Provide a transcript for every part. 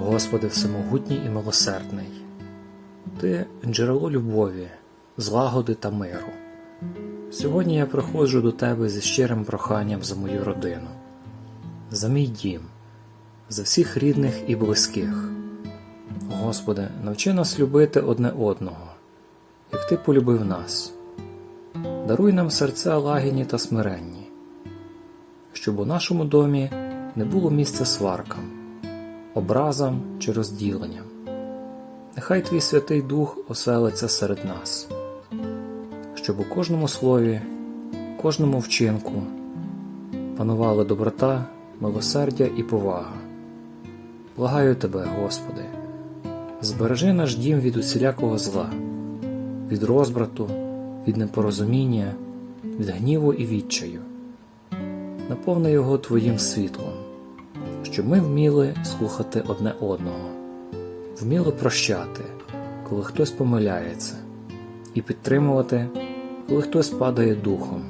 Господи Всемогутній і милосердний, Ти джерело любові, злагоди та миру. Сьогодні я приходжу до Тебе зі щирим проханням за мою родину, за мій дім, за всіх рідних і близьких. Господи, навчи нас любити одне одного, як Ти полюбив нас. Даруй нам серця лагідні та смиренні, щоб у нашому домі не було місця сваркам, образам чи розділенням. Нехай Твій Святий Дух оселиться серед нас, щоб у кожному слові, кожному вчинку панувала доброта, милосердя і повага. Благаю Тебе, Господи, збережи наш дім від усілякого зла, від розбрату, від непорозуміння, від гніву і відчаю. Наповни його Твоїм світлом, щоб ми вміли слухати одне одного, вміли прощати, коли хтось помиляється, і підтримувати, коли хтось падає духом.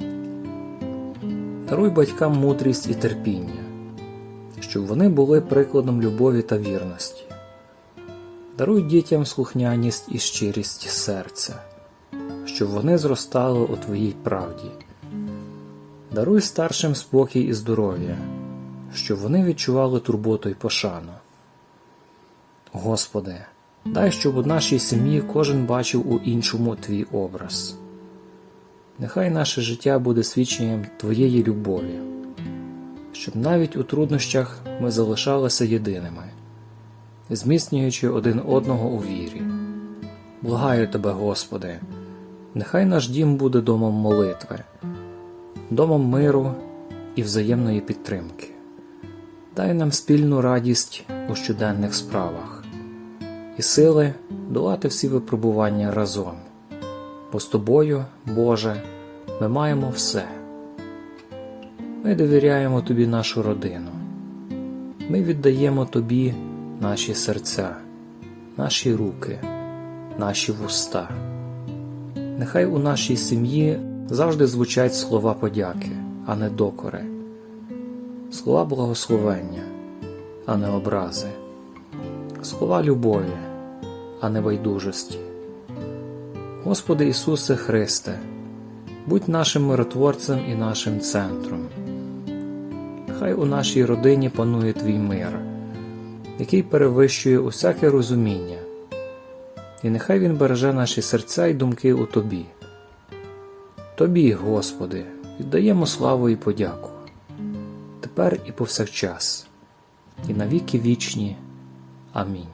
Даруй батькам мудрість і терпіння, щоб вони були прикладом любові та вірності. Даруй дітям слухняність і щирість серця, щоб вони зростали у Твоїй правді. Даруй старшим спокій і здоров'я, щоб вони відчували турботу й пошану. Господи, дай, щоб у нашій сім'ї кожен бачив у іншому Твій образ. Нехай наше життя буде свідченням Твоєї любові, щоб навіть у труднощах ми залишалися єдиними, зміцнюючи один одного у вірі. Благаю Тебе, Господи, нехай наш дім буде домом молитви домом миру і взаємної підтримки. Дай нам спільну радість у щоденних справах і сили долати всі випробування разом. Бо з тобою, Боже, ми маємо все. Ми довіряємо Тобі нашу родину. Ми віддаємо Тобі наші серця, наші руки, наші вуста. Нехай у нашій сім'ї завжди звучать слова подяки, а не докори, слова благословення, а не образи, слова любові, а не байдужості. Господи Ісусе Христе, будь нашим миротворцем і нашим центром. Хай у нашій родині панує Твій мир, який перевищує усяке розуміння, і нехай Він береже наші серця і думки у Тобі. Тобі, Господи, віддаємо славу і подяку, тепер і повсякчас, і навіки вічні. Амінь.